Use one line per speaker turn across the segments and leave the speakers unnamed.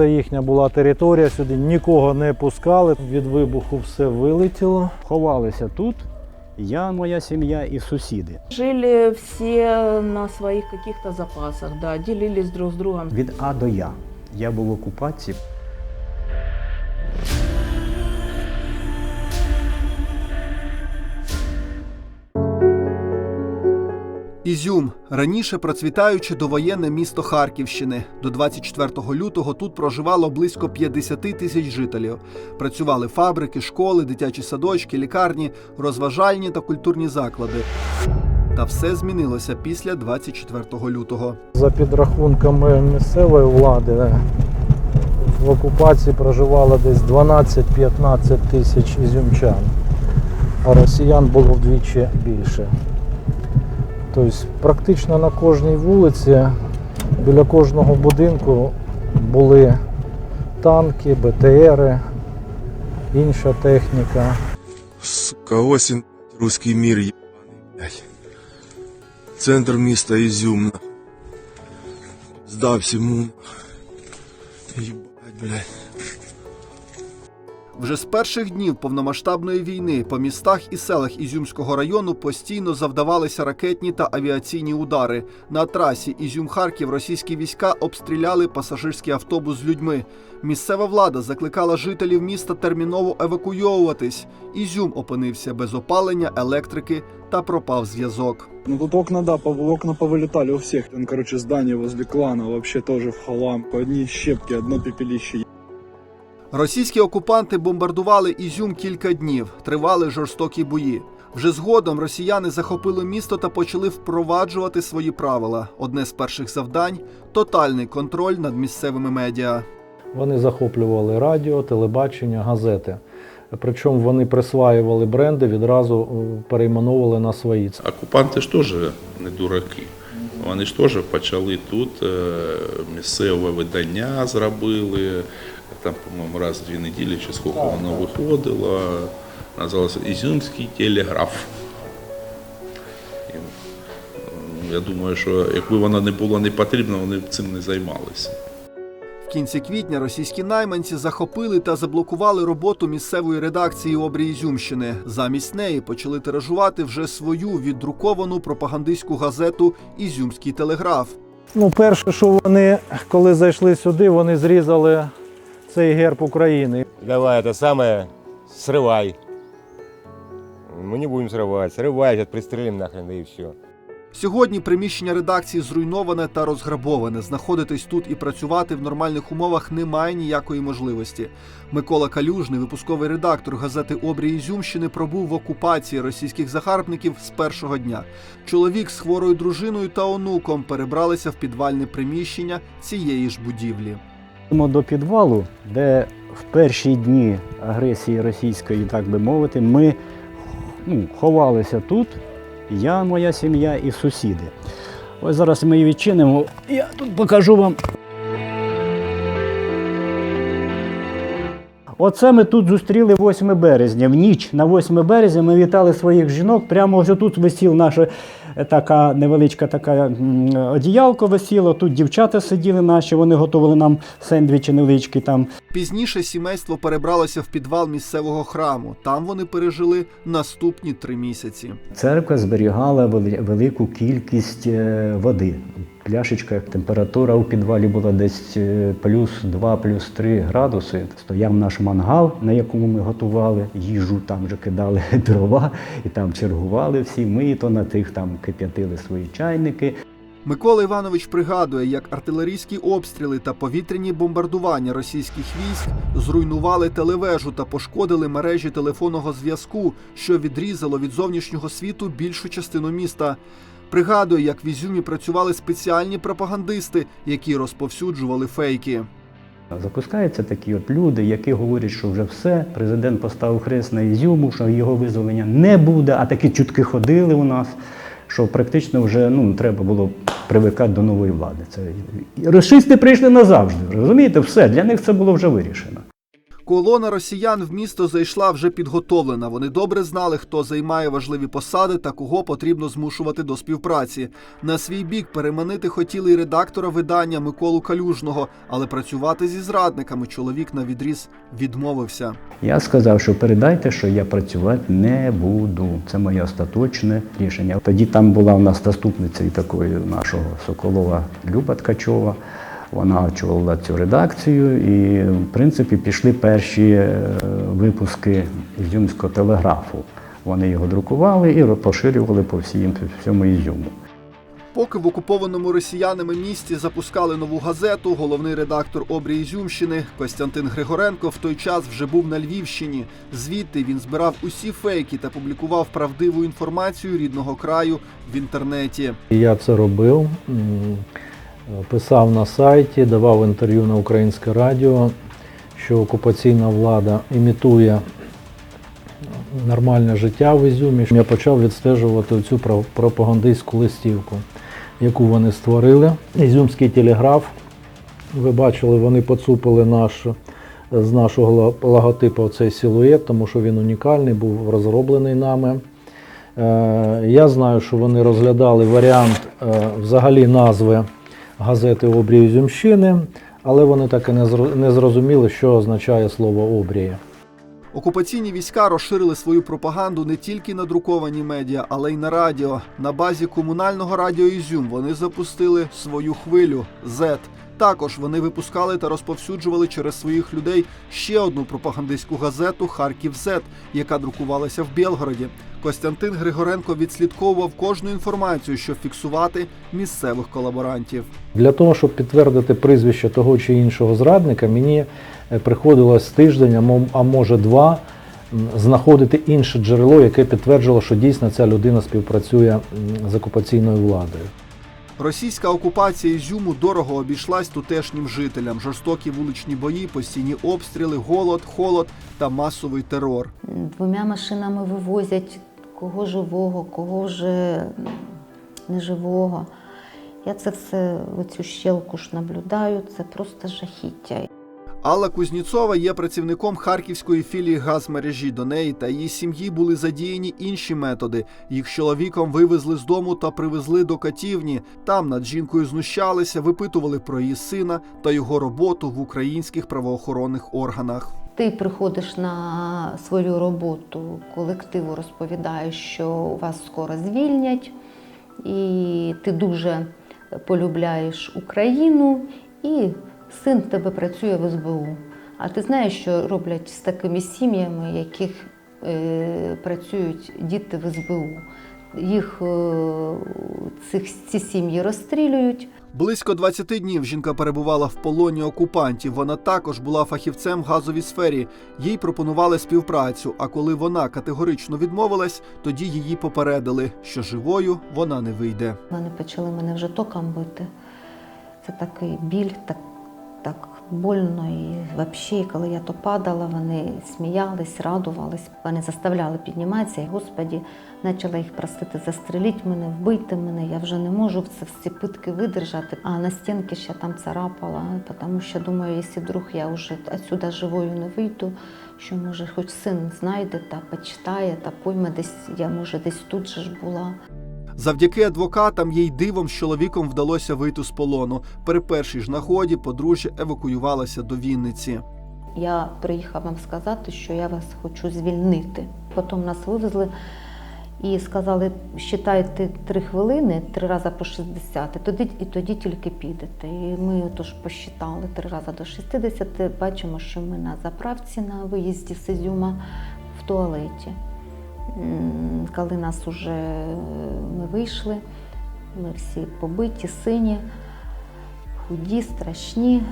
це їхня була територія, сюди нікого не пускали. Від вибуху все вилетіло.
Ховалися тут. Я, моя сім'я і сусіди.
Жили все на своїх каких-то запасах, да, ділились друг з другом.
Від А до Я. Я був в окупації.
Ізюм раніше процвітаюче довоєнне місто Харківщини. До 24 лютого тут проживало близько 50 тисяч жителів. Працювали фабрики, школи, дитячі садочки, лікарні, розважальні та культурні заклади. Та все змінилося після 24 лютого.
За підрахунками місцевої влади в окупації проживало десь 12-15 тисяч ізюмчан, а росіян було вдвічі більше. Тобто практично на кожній вулиці, біля кожного будинку були танки, БТРи, інша техніка.
Сука, осень, русский мир, ебаный, блядь. Центр міста Ізюм, на. Здав всему. Ебать, блядь.
Вже з перших днів повномасштабної війни по містах і селах Ізюмського району постійно завдавалися ракетні та авіаційні удари. На трасі Ізюм-Харків російські війська обстріляли пасажирський автобус з людьми. Місцева влада закликала жителів міста терміново евакуйовуватись. Ізюм опинився без опалення, електрики та пропав зв'язок.
Ну тут окна, да, по, окна повылетали у всех. Там, короче, здание возле клана вообще тоже в халам. Одни щепки, одно пепелище.
Російські окупанти бомбардували Ізюм кілька днів, тривали жорстокі бої. Вже згодом росіяни захопили місто та почали впроваджувати свої правила. Одне з перших завдань тотальний контроль над місцевими медіа.
Вони захоплювали радіо, телебачення, газети. Причому вони присваювали бренди, відразу е, перейменовували на свої.
Окупанти ж теж не дураки. Вони ж теж почали тут е, місцеве видання зробили. Там, по-моєму, раз в дві неділі чи скільки воно виходило. Називалося Ізюмський телеграф. Я думаю, що якби воно не було не потрібно, вони б цим не займалися.
В кінці квітня російські найманці захопили та заблокували роботу місцевої редакції обрій Ізюмщини. Замість неї почали тиражувати вже свою віддруковану пропагандистську газету Ізюмський телеграф.
Ну, перше, що вони, коли зайшли сюди, вони зрізали цей герб України.
Давай это самое, срывай. Мы не будем срывать. Срывай, сейчас пристрелим нахрен, да и все.
Сьогодні приміщення редакції зруйноване та розграбоване. Знаходитись тут і працювати в нормальних умовах немає ніякої можливості. Микола Калюжний, випусковий редактор газети Обрій Ізюмщини, пробув в окупації російських загарбників з першого дня. Чоловік з хворою дружиною та онуком перебралися в підвальне приміщення цієї ж будівлі.
Йдемо до підвалу, де в перші дні агресії російської, так би мовити, ми ну, ховалися тут. Я, моя сім'я і сусіди. Ось зараз ми її відчинимо. Я тут покажу вам. Оце ми тут зустріли 8 березня. В ніч на 8 березня ми вітали своїх жінок. Прямо ось тут висів наша е, така невеличка така одіялка висіла. Тут дівчата сиділи наші, вони готували нам сендвічі невеличкі там.
Пізніше сімейство перебралося в підвал місцевого храму. Там вони пережили наступні три місяці.
Церква зберігала велику кількість е, води. Пляшечка, температура у підвалі була десь е, плюс 2, плюс 3 градуси. Стояв наш мангал, на якому ми готували їжу, там вже кидали дрова і там чергували всі. Ми то на тих там кип'ятили свої чайники.
Микола Іванович пригадує, як артилерійські обстріли та повітряні бомбардування російських військ зруйнували телевежу та пошкодили мережі телефонного зв'язку, що відрізало від зовнішнього світу більшу частину міста. Пригадує, як в Ізюмі працювали спеціальні пропагандисти, які розповсюджували фейки.
Запускаються такі от люди, які говорять, що вже все, президент поставив хрест на Ізюму, що його визволення не буде, а такі чутки ходили у нас, що практично вже ну, треба було привикати до нової влади. Це... Рашисти прийшли назавжди, розумієте, все, для них це було вже вирішено.
Колона росіян в місто зайшла вже підготовлена. Вони добре знали, хто займає важливі посади та кого потрібно змушувати до співпраці. На свій бік переманити хотіли й редактора видання Миколу Калюжного, але працювати зі зрадниками чоловік на відріз відмовився.
Я сказав, що передайте, що я працювати не буду. Це моє остаточне рішення. Тоді там була в нас заступниця і такої нашого Соколова Люба Ткачова. Вона очолила цю редакцію, і в принципі пішли перші е, випуски Ізюмського телеграфу. Вони його друкували і поширювали по всім всьому Ізюму.
Поки в окупованому росіянами місті запускали нову газету, головний редактор обрії Ізюмщини Костянтин Григоренко в той час вже був на Львівщині. Звідти він збирав усі фейки та публікував правдиву інформацію рідного краю в інтернеті.
Я це робив, писав на сайті, давав інтерв'ю на українське радіо, що окупаційна влада імітує нормальне життя в Ізюмі. Я почав відстежувати цю про- пропагандистську листівку, яку вони створили. Ізюмський телеграф. Ви бачили, вони поцупили наш, з нашого логотипу цей силует, тому що він унікальний, був розроблений нами. Е, Я знаю, що вони розглядали варіант е, взагалі назви газети Обрій Зюмщини, але вони так і не зро- не зрозуміли, що означає слово обрія.
Окупаційні війська розширили свою пропаганду не тільки на друковані медіа, але й на радіо. На базі комунального радіо Ізюм вони запустили свою хвилю Z. Також вони випускали та розповсюджували через своїх людей ще одну пропагандистську газету Харків Z, яка друкувалася в Білгороді. Костянтин Григоренко відслідковував кожну інформацію, щоб фіксувати місцевих колаборантів.
Для того, щоб підтвердити прізвище того чи іншого зрадника, мені е, приходилось тиждень, а може два, знаходити інше джерело, яке підтверджувало, що дійсно ця людина співпрацює з окупаційною владою.
Російська окупація Ізюму дорого обійшлась тутешнім жителям. Жорстокі вуличні бої, постійні обстріли, голод, холод та масовий терор.
Двома машинами вивозять кого живого, кого вже неживого. Я це все, оцю щелку ж наблюдаю, це просто жахіття.
Алла Кузніцова є працівником харківської філії газмережі. До неї та її сім'ї були задіяні інші методи. Їх чоловіком вивезли з дому та привезли до катівні. Там над жінкою знущалися, випитували про її сина та його роботу в українських правоохоронних органах.
Ти приходиш на свою роботу, колективу розповідаєш, що вас скоро звільнять, і ти дуже полюбляєш Україну, і син в тебе працює в СБУ. А ти знаєш, що роблять з такими сім'ями, яких е, працюють діти в СБУ. Їх е, цих, ці сім'ї розстрілюють.
Близько 20 днів жінка перебувала в полоні окупантів. Вона також була фахівцем в газовій сфері. Їй пропонували співпрацю. А коли вона категорично відмовилась, тоді її попередили, що живою вона не вийде.
Вони почали мене вже током бити. Це такий біль, так, так больно. І взагалі, коли я то падала, вони сміялись, радувались. Вони заставляли підніматися. І, Господі, почала їх просити застреліть мене, вбити мене. Я вже не можу це всі питки видержати. А на стінки ще там царапала, тому що думаю, якщо вдруг я вже отсюди живою не вийду, що може хоч син знайде та почитає, та пойме десь, я може десь тут же ж була.
Завдяки адвокатам їй дивом з чоловіком вдалося вийти з полону. При першій ж нагоді подружжя евакуювалася до Вінниці.
Я приїхав вам сказати, що я вас хочу звільнити. Потім нас вивезли і сказали, считайте три хвилини, три рази по 60, тоді, і тоді тільки підете. І ми отож посчитали три рази до 60, бачимо, що ми на заправці на виїзді з Ізюма в туалеті. Коли нас уже е, ми вийшли, ми всі побиті, сині, худі, страшні.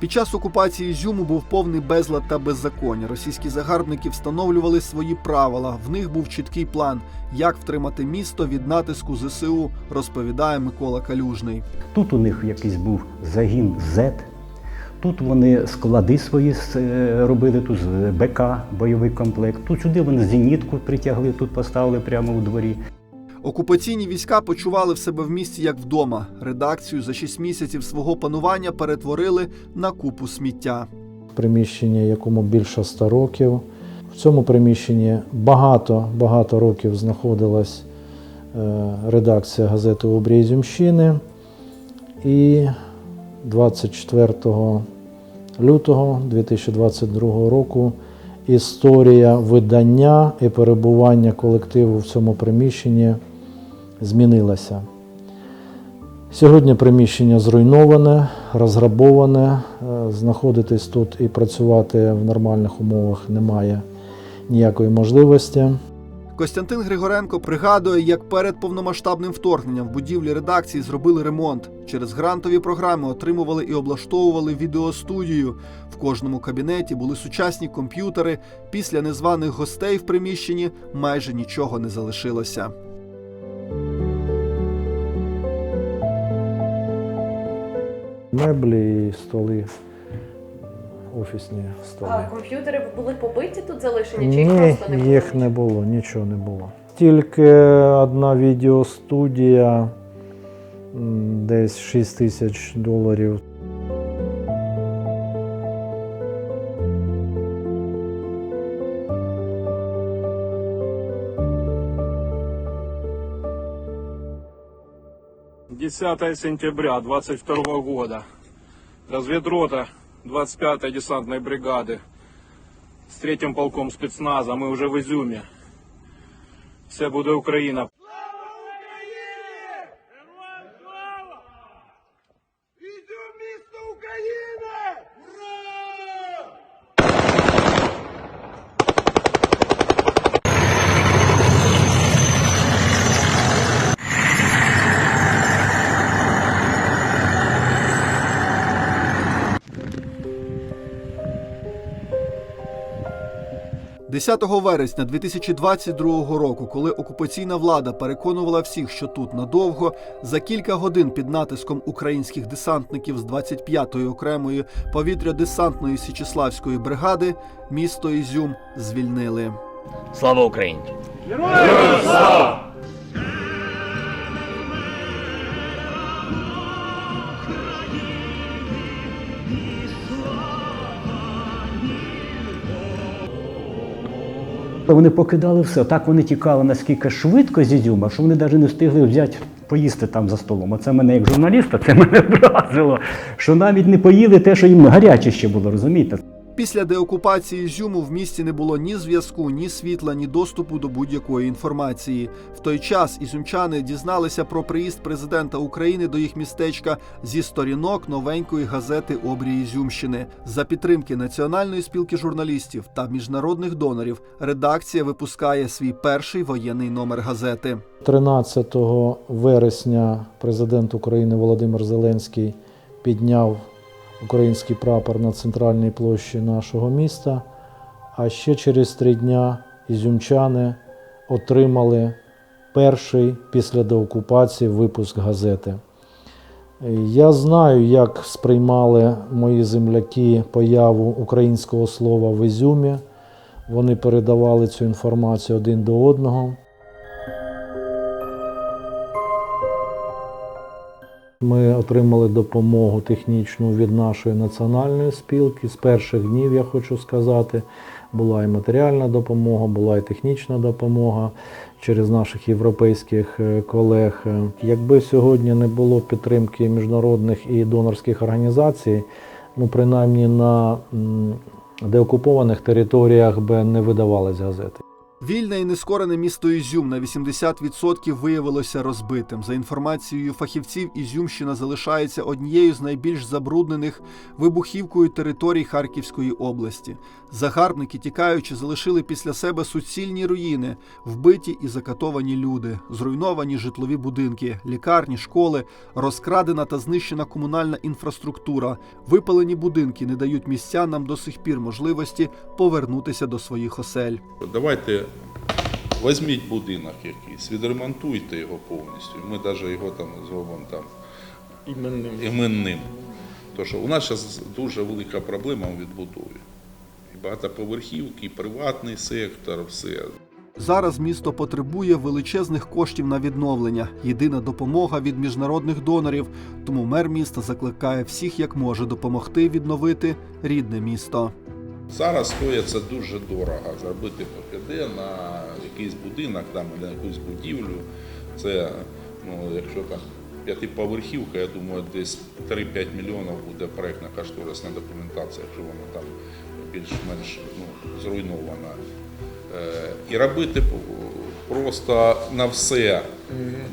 Під час окупації Ізюму був повний безлад та беззаконня. Російські загарбники встановлювали свої правила. В них був чіткий план, як втримати місто від натиску ЗСУ, розповідає Микола Калюжний.
Тут у них якийсь був загін Z. Тут вони склади свої е, робили, тут з БК, бойовий комплект. Тут сюди вони зенітку притягли, тут поставили прямо у дворі.
Окупаційні війська почували в себе в місті як вдома. Редакцію за шість місяців свого панування перетворили на купу сміття.
приміщення, якому більше 100 років. В цьому приміщенні багато багато років знаходилась е, редакція газети Обрій Ізюмщини. І 24 лютого 2022 року історія видання і перебування колективу в цьому приміщенні змінилася. Сьогодні приміщення зруйноване, розграбоване. Е, Знаходитись тут і працювати в нормальних умовах немає ніякої можливості.
Костянтин Григоренко пригадує, як перед повномасштабним вторгненням в будівлі редакції зробили ремонт. Через грантові програми отримували і облаштовували відеостудію. В кожному кабінеті були сучасні комп'ютери. Після незваних гостей в приміщенні майже нічого не залишилося.
Меблі столи, офісні столи.
А комп'ютери були побиті тут залишені, чи їх
Ні,
просто не було?
їх не було, нічого не було. Тільки одна відеостудія, десь 6 тисяч доларів.
Десятое сентября 22 года. Разведрота 25-й десантной бригады с третьим полком спецназа. Мы уже в Изюме. Все буде Україна.
– 10 вересня 2022 року, коли окупаційна влада переконувала всіх, що тут надовго, за кілька годин під натиском українських десантників з 25-ї окремої повітря-десантної Січеславської бригади місто Ізюм звільнили.
Слава Україні!
Вони покидали все. Так вони тікали наскільки швидко з Ізюма, що вони навіть не встигли взяти поїсти там за столом. Оце мене як журналіста, це мене вразило. Що навіть не поїли те, що їм гаряче ще було, розумієте?
Після деокупації Ізюму в місті не було ні зв'язку, ні світла, ні доступу до будь-якої інформації. В той час ізюмчани дізналися про приїзд президента України до їх містечка зі сторінок новенької газети Обрій Ізюмщини. За підтримки Національної спілки журналістів та міжнародних донорів редакція випускає свій перший воєнний номер газети.
13 вересня президент України Володимир Зеленський підняв український прапор на центральній площі нашого міста. А ще через три дня ізюмчани отримали перший після деокупації випуск газети. Я знаю, як сприймали мої земляки появу українського слова в Ізюмі. Вони передавали цю інформацію один до одного. Ми отримали допомогу технічну від нашої національної спілки. З перших днів, я хочу сказати, була і матеріальна допомога, була і технічна допомога через наших європейських е, колег. Якби сьогодні не було підтримки міжнародних і донорських організацій, ну принаймні на деокупованих територіях би не видавались газети.
Вільне і нескорене місто Ізюм на 80% виявилося розбитим. За інформацією фахівців, Ізюмщина залишається однією з найбільш забруднених вибухівкою територій Харківської області. Загарбники, тікаючи, залишили після себе суцільні руїни, вбиті і закатовані люди, зруйновані житлові будинки, лікарні, школи, розкрадена та знищена комунальна інфраструктура. Випалені будинки не дають містянам до сих пір можливості повернутися до своїх осель.
Давайте візьміть будинок якийсь, відремонтуйте його повністю. Ми навіть його там зробимо там іменним. іменним. Тому що у нас зараз дуже велика проблема у відбудові. І багатоповерхівки, і приватний сектор, все.
Зараз місто потребує величезних коштів на відновлення. Єдина допомога від міжнародних донорів. Тому мер міста закликає всіх, як може, допомогти відновити рідне місто.
Зараз стоїть це дуже дорого. Зробити ПКД на якийсь будинок там, на якусь будівлю. Це, ну, якщо там п'ятиповерхівка, я думаю, десь 3-5 мільйонів буде проєктна кошторисна документація, якщо вона там більш-менш ну, зруйнована. Е, І робити просто на все,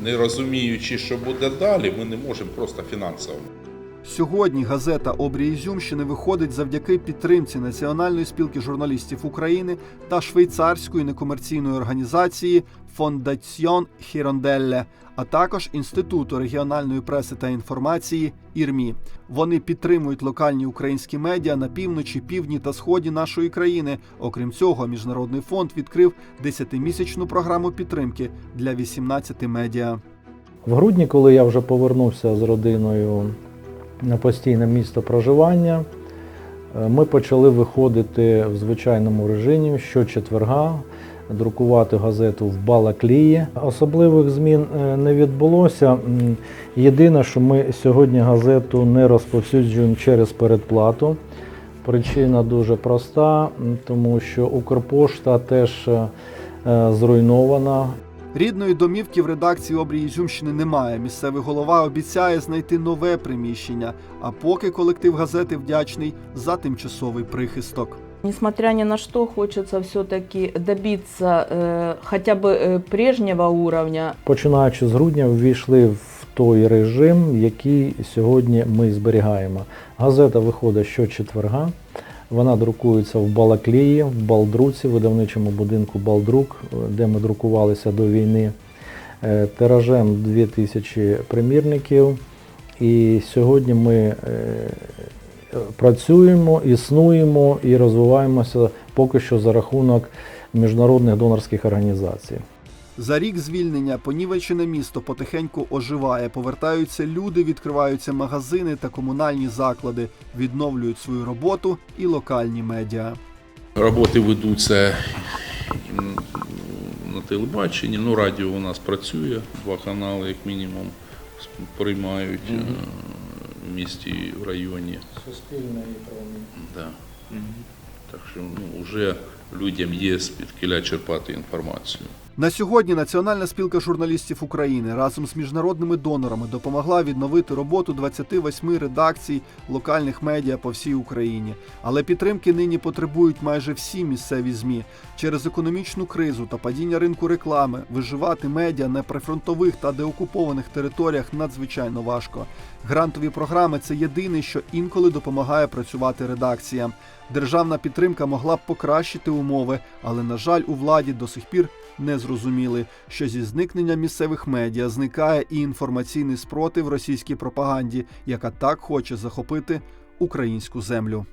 не розуміючи, що буде далі, ми не можемо просто фінансово.
Сьогодні газета Обрій Ізюмщини виходить завдяки підтримці Національної спілки журналістів України та швейцарської некомерційної організації Фондаціон Хіронделле, а також Інституту регіональної преси та інформації ІРМІ. Вони підтримують локальні українські медіа на півночі, півдні та сході нашої країни. Окрім цього, міжнародний фонд відкрив 10-місячну програму підтримки для 18 медіа.
В грудні, коли я вже повернувся з родиною на постійне місто проживання, е, ми почали виходити в звичайному режимі щочетверга, друкувати газету в Балаклії. Особливих змін е, не відбулося. Єдине, що ми сьогодні газету не розповсюджуємо через передплату. Причина дуже проста, тому що Укрпошта теж е, зруйнована.
Рідної домівки в редакції обрії Ізюмщини немає. Місцевий голова обіцяє знайти нове приміщення. А поки колектив газети вдячний за тимчасовий прихисток.
Несмотря ни на что, хочется все-таки добиться э, хотя бы э, прежнего уровня
Починаючи з грудня, ввійшли в той режим, який сьогодні ми зберігаємо. Газета виходить щочетверга. Вона друкується в Балаклії, в Балдруці, видавничому будинку Балдрук, де ми друкувалися до війни. Е, Тиражем 2000 примірників. І сьогодні ми е, працюємо, існуємо і розвиваємося поки що за рахунок міжнародних донорських організацій.
За рік звільнення понівечене місто потихеньку оживає. Повертаються люди, відкриваються магазини та комунальні заклади, відновлюють свою роботу і локальні медіа.
Роботи ведуться на телебаченні, ну радіо у нас працює, два канали, як мінімум, приймають е, в місті в районі.
Суспільне і
Да. Так що ну, вже людям є звідкиля черпати інформацію.
На сьогодні Національна спілка журналістів України разом з міжнародними донорами допомогла відновити роботу 28 редакцій локальних медіа по всій Україні. Але підтримки нині потребують майже всі місцеві змі. Через економічну кризу та падіння ринку реклами виживати медіа на прифронтових та деокупованих територіях надзвичайно важко. Грантові програми це єдине, що інколи допомагає працювати редакціям. Державна підтримка могла б покращити умови, але на жаль, у владі до сих пір не зрозуміли, що зі зникненням місцевих медіа зникає і інформаційний спротив російській пропаганді, яка так хоче захопити українську землю.